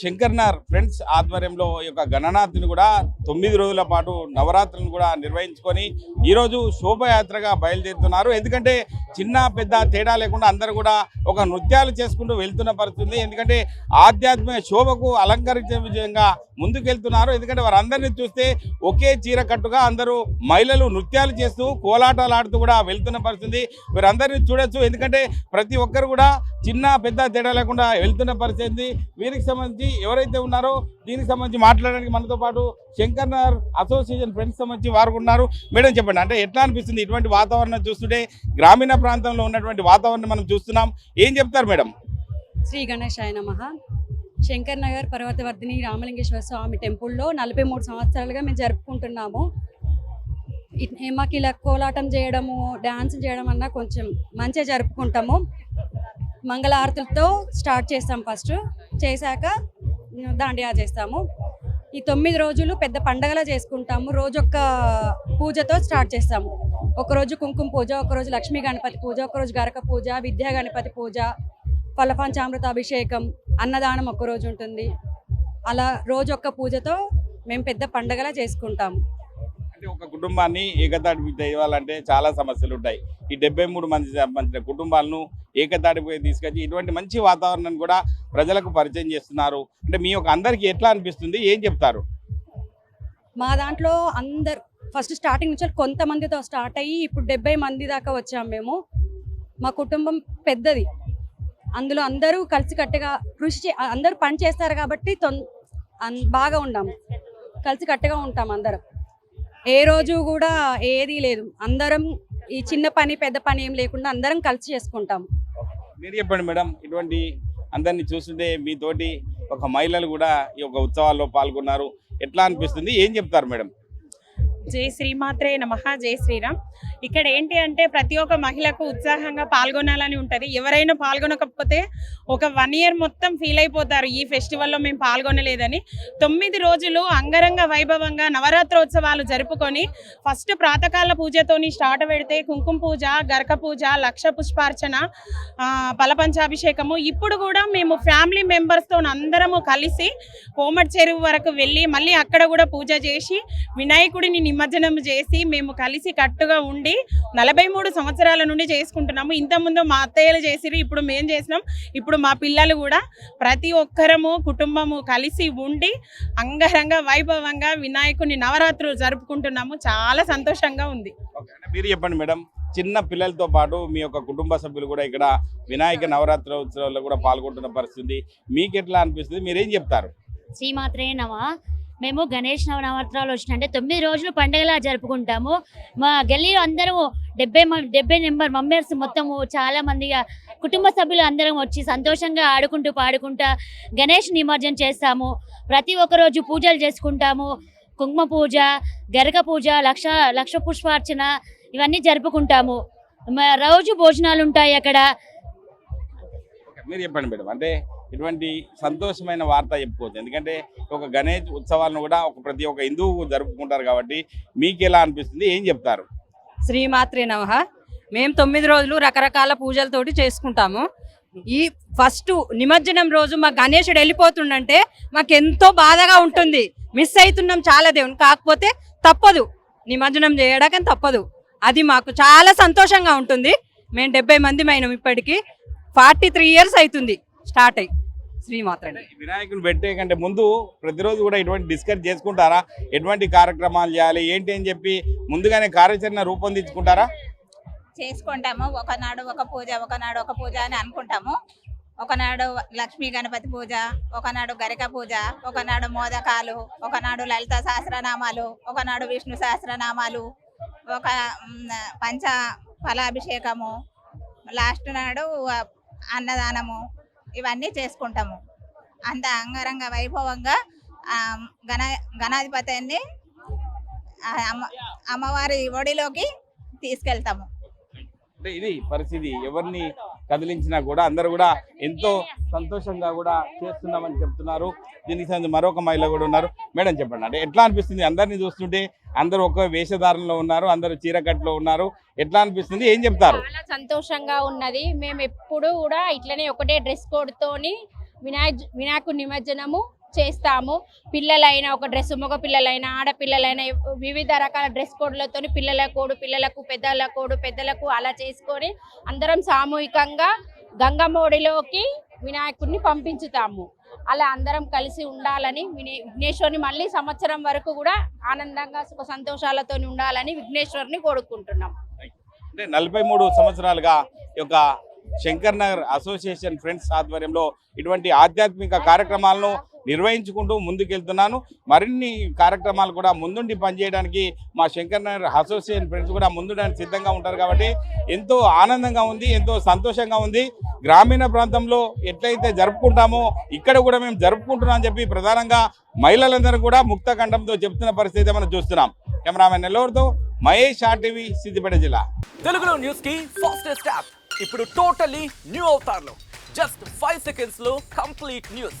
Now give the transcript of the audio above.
శంకర్నార్ friends ఆధ్వర్యంలో ఈ యొక్క గణనాథుని కూడా తొమ్మిది రోజుల పాటు నవరాత్రులను కూడా నిర్వహించుకొని ఈరోజు శోభయాత్రగా బయలుదేరుతున్నారు. ఎందుకంటే చిన్న పెద్ద తేడా లేకుండా అందరూ కూడా ఒక నృత్యాలు చేసుకుంటూ వెళ్తున్న పరిస్థితుంది. ఎందుకంటే ఆధ్యాత్మిక శోభకు అలంకరించే విధంగా ముందుకెళ్తున్నారు. ఎందుకంటే వారందరినీ చూస్తే ఒకే చీర కట్టుగా అందరూ మహిళలు నృత్యాలు చేస్తూ కోలాటాలు ఆడుతూ కూడా వెళ్తున్న పరిస్థితి వీరందరినీ చూడొచ్చు. ఎందుకంటే ప్రతి ఒక్కరు కూడా చిన్న పెద్ద తేడా లేకుండా వెళ్తున్న పరిస్థితి. వీరికి సంబంధించి ఎవరైతే ఉన్నారో దీనికి సంబంధించి మాట్లాడడానికి మనతో పాటు శంకర్ నగర్ అసోసియేషన్ ఫ్రెండ్స్ సంబంధించి వారు ఉన్నారు. మేడం చెప్పండి అంటే ఎట్లా అనిపిస్తుంది ఇటువంటి వాతావరణం చూస్తుంటే? గ్రామీణ ప్రాంతంలో ఉన్నటువంటి వాతావరణం మనం చూస్తున్నాం. ఏం చెప్తారు మేడం? శ్రీ గణేశాయ నమ. శంకర్ నగర్ పర్వతవర్ధిని రామలింగేశ్వర స్వామి టెంపుల్లో నలభై మూడు సంవత్సరాలుగా మేము జరుపుకుంటున్నాము. ఇట్- మాకు ఇలా కోలాటం చేయడము డ్యాన్స్ చేయడం అన్నా కొంచెం మంచిగా జరుపుకుంటాము. మంగళారతులతో స్టార్ట్ చేస్తాం ఫస్ట్ చేశాక దాండియా చేస్తాము. ఈ తొమ్మిది రోజులు పెద్ద పండగలా చేసుకుంటాము. రోజొక్క పూజతో స్టార్ట్ చేస్తాము. ఒకరోజు కుంకుమ పూజ ఒకరోజు లక్ష్మీ గణపతి పూజ ఒకరోజు గరక పూజ విద్యా గణపతి పూజ ఫలపంచామృత అభిషేకం అన్నదానం ఒకరోజు ఉంటుంది. అలా రోజొక్క పూజతో మేము పెద్ద పండగలా చేసుకుంటాము. ప్రతి ఒక కుటుంబాన్ని ఏకతాటిపై తేవాలంటే చాలా సమస్యలు ఉంటాయి. ఈ డెబ్బై మూడు మంది సంబంధించిన కుటుంబాలను ఏకతాటిపై తీసుకొచ్చి ఇటువంటి మంచి వాతావరణాన్ని కూడా ప్రజలకు పరిచయం చేస్తున్నారు. అంటే మీ యొక్క అందరికీ ఎట్లా అనిపిస్తుంది? ఏం చెప్తారు? మా దాంట్లో అందరు ఫస్ట్ స్టార్టింగ్ నుంచి కొంతమందితో స్టార్ట్ అయ్యి ఇప్పుడు డెబ్బై మంది దాకా వచ్చాము మేము. మా కుటుంబం పెద్దది. అందులో అందరూ కలిసికట్టుగా కృషి చే అందరూ పని చేస్తారు కాబట్టి తొన్ బాగా ఉన్నాము కలిసికట్టుగా ఉంటాం అందరం. ఏ రోజు కూడా ఏది లేదు. అందరం ఈ చిన్న పని పెద్ద పని ఏం లేకుండా అందరం కలిసి చేసుకుంటాం. మీరు చెప్పండి మేడం ఇటువంటి అందరినీ చూస్తుంటే మీతోటి ఒక మహిళలు కూడా ఈ యొక్క ఉత్సవాల్లో పాల్గొన్నారు. ఎట్లా అనిపిస్తుంది? ఏం చెప్తారు మేడం? జై శ్రీమాత్రే నమ జై శ్రీరామ్. ఇక్కడ ఏంటి అంటే ప్రతి ఒక్క మహిళకు ఉత్సాహంగా పాల్గొనాలని ఉంటుంది. ఎవరైనా పాల్గొనకపోతే ఒక వన్ ఇయర్ మొత్తం ఫీల్ అయిపోతారు. ఈ ఫెస్టివల్లో మేము పాల్గొనలేదని. తొమ్మిది రోజులు అంగరంగ వైభవంగా నవరాత్రోత్సవాలు జరుపుకొని ఫస్ట్ ప్రాతకాల పూజతోని స్టార్ట్ పెడితే కుంకుమ పూజ గరక పూజ లక్ష పుష్పార్చన ఆ, పలపంచాభిషేకము ఇప్పుడు కూడా మేము ఫ్యామిలీ మెంబర్స్తో అందరము కలిసి కోమటి చెరువు వరకు వెళ్ళి మళ్ళీ అక్కడ కూడా పూజ చేసి వినాయకుడిని నిమజ్జనం చేసి మేము కలిసి కట్టుగా ఉండి నలభై మూడు సంవత్సరాల నుండి చేసుకుంటున్నాము. ఇంతకుముందు మా అత్తయ్యలు చేసిరు ఇప్పుడు మేము చేసినాం. ఇప్పుడు మా పిల్లలు కూడా ప్రతి ఒక్కరము కుటుంబము కలిసి ఉండి అంగరంగ వైభవంగా వినాయకుని నవరాత్రులు జరుపుకుంటున్నాము. చాలా సంతోషంగా ఉంది. ఓకే అంటే మీరు చెప్పండి మేడం. చిన్న పిల్లలతో పాటు మీ యొక్క కుటుంబ సభ్యులు కూడా ఇక్కడ వినాయక నవరాత్రి ఉత్సవాల్లో కూడా పాల్గొంటున్న పరిస్థితి మీకు ఎట్లా అనిపిస్తుంది? మీరేం చెప్తారు? శ్రీమాత్రే నమ. మేము గణేష్ నవనవరాత్రాలు వచ్చిన అంటే తొమ్మిది రోజులు పండుగలా జరుపుకుంటాము. మా గల్లీలో అందరము డెబ్బై డెబ్బై నెంబర్ మెంబర్స్ మొత్తము చాలా మందిగా కుటుంబ సభ్యులు అందరం వచ్చి సంతోషంగా ఆడుకుంటూ పాడుకుంటా గణేష్ నిమజ్జనం చేస్తాము. ప్రతి ఒక్కరోజు పూజలు చేసుకుంటాము. కుంకుమ పూజ గరక పూజ లక్ష లక్ష పుష్పార్చన ఇవన్నీ జరుపుకుంటాము. రోజు భోజనాలు ఉంటాయి అక్కడ. మీరు చెప్పండి మేడం. అంటే ఇటువంటి సంతోషమైన వార్త చెప్పుకోవచ్చు. ఎందుకంటే ఒక గణేష్ ఉత్సవాలను కూడా ఒక ప్రతి ఒక్క హిందువు జరుపుకుంటారు కాబట్టి మీకు ఎలా అనిపిస్తుంది? ఏం చెప్తారు? శ్రీమాత్రి నమ. మేము తొమ్మిది రోజులు రకరకాల పూజలతోటి చేసుకుంటాము. ఈ ఫస్ట్ నిమజ్జనం రోజు మా గణేశుడు వెళ్ళిపోతుండంటే మాకు ఎంతో బాధగా ఉంటుంది. మిస్ అవుతున్నాం చాలా దేవుని. కాకపోతే తప్పదు. నిమజ్జనం చేయడానికి తప్పదు. అది మాకు చాలా సంతోషంగా ఉంటుంది. మేము డెబ్బై మంది అయినాం ఇప్పటికీ. ఫార్టీ త్రీ ఇయర్స్ అవుతుంది. స్టార్ట్ అయ్యి శ్రీమాత్రే నమః. వినాయకుని పెట్టే కంటే ముందు ప్రతిరోజు కూడా ఇటువంటి డిస్కస్ చేసుకుంటారా? ఎటువంటి కార్యక్రమాలు చేయాలి? ఏంటి అని చెప్పి ముందుగానే కార్యాచరణ రూపొందించుకుంటారా? చేసుకుంటాము. ఒకనాడు ఒక పూజ ఒకనాడు ఒక పూజ అని అనుకుంటాము. ఒకనాడు లక్ష్మీ గణపతి పూజ ఒకనాడు గరిక పూజ ఒకనాడు మోదకాలు ఒకనాడు లలిత సహస్రనామాలు ఒకనాడు విష్ణు సహస్రనామాలు ఒక పంచ ఫలాభిషేకము లాస్ట్ నాడు అన్నదానము ఇవన్నీ చేసుకుంటాము. అంత అంగరంగ వైభవంగా ఆ, గణ గణాధిపతిని అమ్మ అమ్మవారి ఒడిలోకి తీసుకెళ్తాము. అంటే ఇది పరిస్థితి. ఎవరిని కదిలించినా కూడా అందరూ కూడా ఎంతో సంతోషంగా కూడా చేస్తున్నామని చెప్తున్నారు. దీనికి సంబంధించి మరొక మహిళ కూడా ఉన్నారు. మేడం చెప్పండి అంటే ఎట్లా అనిపిస్తుంది? అందరినీ చూస్తుంటే అందరూ ఒక వేషధారణలో ఉన్నారు అందరూ చీరకట్లో ఉన్నారు. ఎట్లా అనిపిస్తుంది? ఏం చెప్తారు? చాలా సంతోషంగా ఉన్నది. మేము ఎప్పుడు కూడా ఇట్లనే ఒకటే డ్రెస్ కోడ్ తోని వినాయక వినాయకుడి నిమజ్జనము చేస్తాము. పిల్లలైనా ఒక డ్రెస్ మగ పిల్లలైనా ఆడపిల్లలైనా వివిధ రకాల డ్రెస్ కోడ్లతో పిల్లల కోడు పిల్లలకు పెద్దల కోడు పెద్దలకు అలా చేసుకొని అందరం సామూహికంగా గంగమోడిలోకి వినాయకుడిని పంపించుతాము. అలా అందరం కలిసి ఉండాలని విఘ్నేశ్వరుని మళ్ళీ సంవత్సరం వరకు కూడా ఆనందంగా సుఖ సంతోషాలతో ఉండాలని విఘ్నేశ్వరుని కోరుకుంటున్నాం. అంటే నలభై మూడు సంవత్సరాలుగా యొక్క శంకర్ నగర్ అసోసియేషన్ ఫ్రెండ్స్ ఆధ్వర్యంలో ఇటువంటి ఆధ్యాత్మిక కార్యక్రమాలను నిర్వహించుకుంటూ ముందుకెళ్తున్నాను. మరిన్ని కార్యక్రమాలు కూడా ముందుండి పనిచేయడానికి మా శంకర్ నగర్ అసోసియేషన్ ఫ్రెండ్స్ కూడా ముందుడానికి సిద్ధంగా ఉంటారు కాబట్టి ఎంతో ఆనందంగా ఉంది ఎంతో సంతోషంగా ఉంది. గ్రామీణ ప్రాంతంలో ఎట్లయితే జరుపుకుంటామో ఇక్కడ కూడా మేము జరుపుకుంటున్నాం అని చెప్పి ప్రధానంగా మహిళలందరూ కూడా ముక్త కంఠంతో చెప్తున్న పరిస్థితి మనం చూస్తున్నాం. కెమెరామెన్ నెల్లూరుతో మహేష్ ఆర్టీవీ సిద్దిపేట జిల్లా. తెలుగులో న్యూస్కి ఫాస్టెస్ట్ యాప్ ఇప్పుడు టోటలీ న్యూ అవుతారు జస్ట్ ఫైవ్ సెకండ్స్లో కంప్లీట్ న్యూస్